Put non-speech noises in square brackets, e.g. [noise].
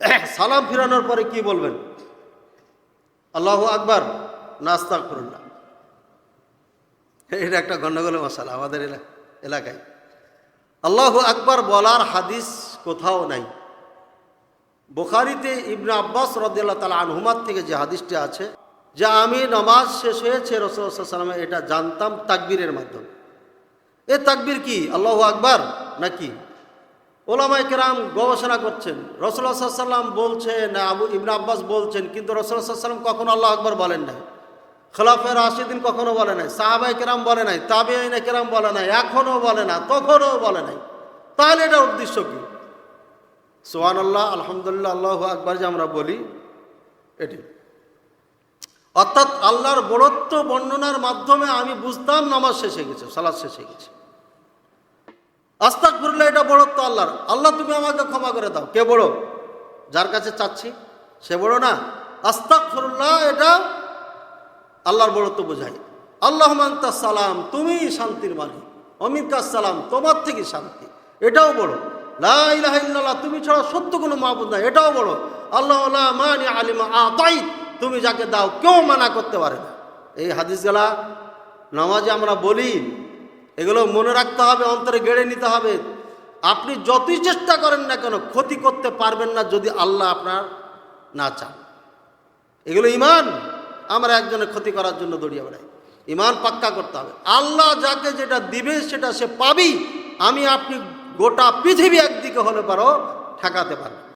[coughs] সালাম ফিরানোর পরে কি বলবেন? আল্লাহ আকবার করুন করুল্লাহ এটা একটা গণ্ডগোলের মশালা আমাদের এলা- এলাকায়। আল্লাহ আকবার বলার হাদিস কোথাও নাই। বোখারিতে ইবনে আব্বাস রদিয়াল্লাহ তালা আনহুমার থেকে যে হাদিসটি আছে, যে আমি নামাজ শেষ হয়েছে রসুলামে এটা জানতাম তাকবীরের মাধ্যমে। এ তাকবীর কি? আল্লাহ আকবার নাকি? ওলামাই কেরাম গবেষণা করছেন। রসুল্লাহ সাল্লাম বলছেন আবু ইবনে আব্বাস বলছেন, কিন্তু রসুল্লাহ সাল্লাম কখনো আল্লাহ আকবার বলেন নাই। খোলাফের আশিদিন কখনো বলে নাই সাহাবাই কেরাম বলে নাই তাবিআইনে কেরাম বলে নাই, এখনও বলে না, তখনও বলে নাই। তাহলে এটা উদ্দেশ্য কি? সোহান আল্লাহ আলহামদুলিল্লাহ, আল্লাহ আকবার যে আমরা বলি এটি অর্থাৎ আল্লাহর বড়ত্ব বর্ণনার মাধ্যমে আমি বুঝতাম নামাজ শেষ গেছে, সালাদ শেষ গেছে। আস্তাক করলে এটা বড়ত্ব আল্লাহর। আল্লাহ, তুমি আমাকে ক্ষমা করে দাও। কে বড়? যার কাছে চাচ্ছি, সে বড় না। আস্তাক ফরুল্লাহ এটা আল্লাহর বড়ত্ব বোঝায়। আল্লাহ মান্তা সালাম, তুমি শান্তির মালিক। অমিত সালাম, তোমার থেকে শান্তি। এটাও বড়। লা ইলাহা ইল্লাল্লাহ, তুমি ছাড়া সত্য কোনো মাহবুদ নাই। এটাও বড়। আল্লাহ মানি আলিমা আতাই তুমি যাকে দাও, কেউ মানা করতে পারে না। এই হাদিসগুলা নামাজে আমরা বলি এগুলো মনে রাখতে হবে, অন্তরে গেড়ে নিতে হবে। আপনি যতই চেষ্টা করেন না কেন, ক্ষতি করতে পারবেন না যদি আল্লাহ আপনার না চান। এগুলো ইমান আমরা একজনের ক্ষতি করার জন্য দৌড়িয়ে বেড়াই ইমান পাক্কা করতে হবে। আল্লাহ যাকে যেটা দিবে সেটা সে পাবি আমি আপনি গোটা পৃথিবী একদিকে হলে পারো, ঠেকাতে পারবে